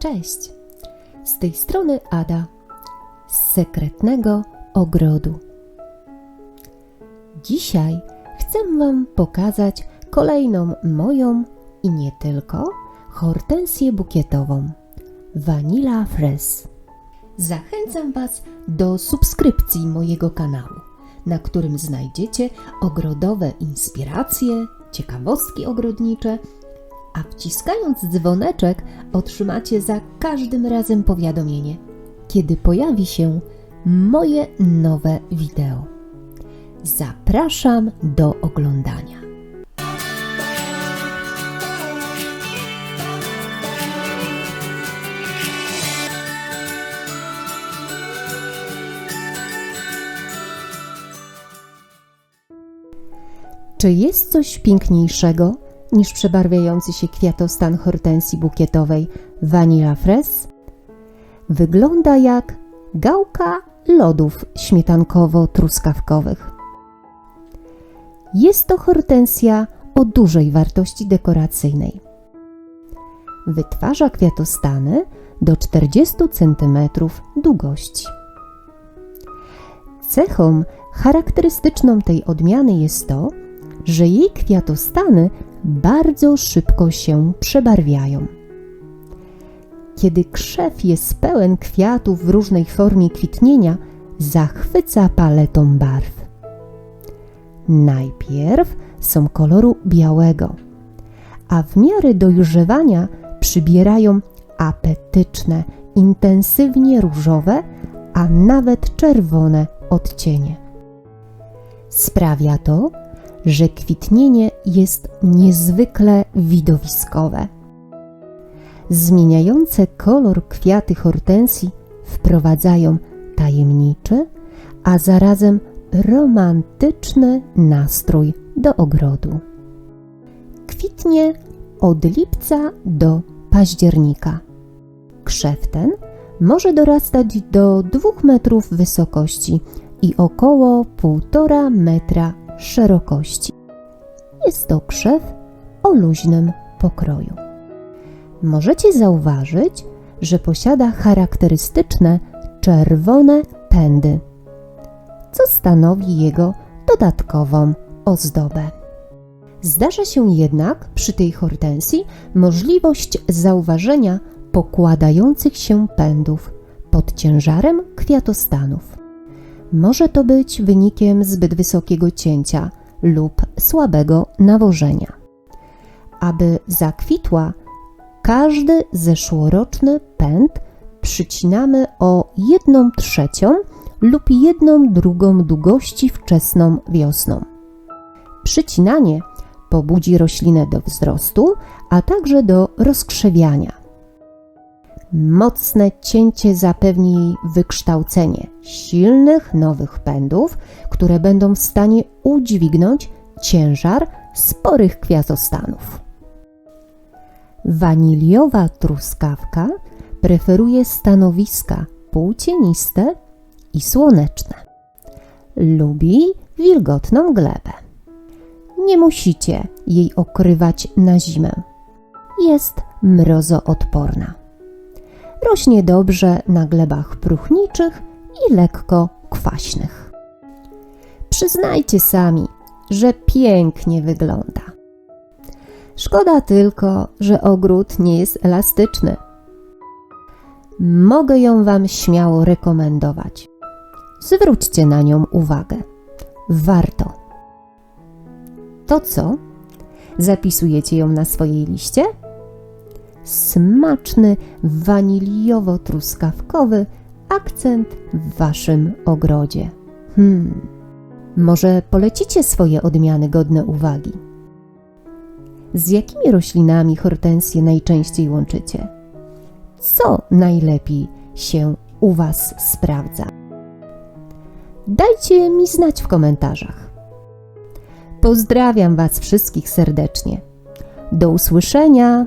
Cześć! Z tej strony Ada z sekretnego ogrodu. Dzisiaj chcę Wam pokazać kolejną moją i nie tylko hortensję bukietową Vanilla Fres. Zachęcam Was do subskrypcji mojego kanału, na którym znajdziecie ogrodowe inspiracje, ciekawostki ogrodnicze a wciskając dzwoneczek otrzymacie za każdym razem powiadomienie, kiedy pojawi się moje nowe wideo. Zapraszam do oglądania. Czy jest coś piękniejszego niż przebarwiający się kwiatostan hortensji bukietowej Vanilla Fres? Wygląda jak gałka lodów śmietankowo-truskawkowych. Jest to hortensja o dużej wartości dekoracyjnej. Wytwarza kwiatostany do 40 cm długości. Cechą charakterystyczną tej odmiany jest to, że jej kwiatostany bardzo szybko się przebarwiają. Kiedy krzew jest pełen kwiatów w różnej formie kwitnienia, zachwyca paletą barw. Najpierw są koloru białego, a w miarę dojrzewania przybierają apetyczne, intensywnie różowe, a nawet czerwone odcienie. Sprawia to, że kwitnienie jest niezwykle widowiskowe. Zmieniające kolor kwiaty hortensji wprowadzają tajemniczy, a zarazem romantyczny nastrój do ogrodu. Kwitnie od lipca do października. Krzew ten może dorastać do 2 metrów wysokości i około 1,5 metra szerokości. Jest to krzew o luźnym pokroju. Możecie zauważyć, że posiada charakterystyczne czerwone pędy, co stanowi jego dodatkową ozdobę. Zdarza się jednak przy tej hortensji możliwość zauważenia pokładających się pędów pod ciężarem kwiatostanów. Może to być wynikiem zbyt wysokiego cięcia lub słabego nawożenia. Aby zakwitła, każdy zeszłoroczny pęd przycinamy o jedną trzecią lub jedną drugą długości wczesną wiosną. Przycinanie pobudzi roślinę do wzrostu, a także do rozkrzewiania. Mocne cięcie zapewni jej wykształcenie silnych, nowych pędów, które będą w stanie udźwignąć ciężar sporych kwiatostanów. Waniliowa truskawka preferuje stanowiska półcieniste i słoneczne. Lubi wilgotną glebę. Nie musicie jej okrywać na zimę. Jest mrozoodporna. Rośnie dobrze na glebach próchniczych i lekko kwaśnych. Przyznajcie sami, że pięknie wygląda. Szkoda tylko, że ogród nie jest elastyczny. Mogę ją Wam śmiało rekomendować. Zwróćcie na nią uwagę. Warto. To co? Zapisujecie ją na swojej liście? Smaczny, waniliowo-truskawkowy akcent w waszym ogrodzie. Hmm, może polecicie swoje odmiany godne uwagi? Z jakimi roślinami hortensje najczęściej łączycie? Co najlepiej się u Was sprawdza? Dajcie mi znać w komentarzach. Pozdrawiam Was wszystkich serdecznie. Do usłyszenia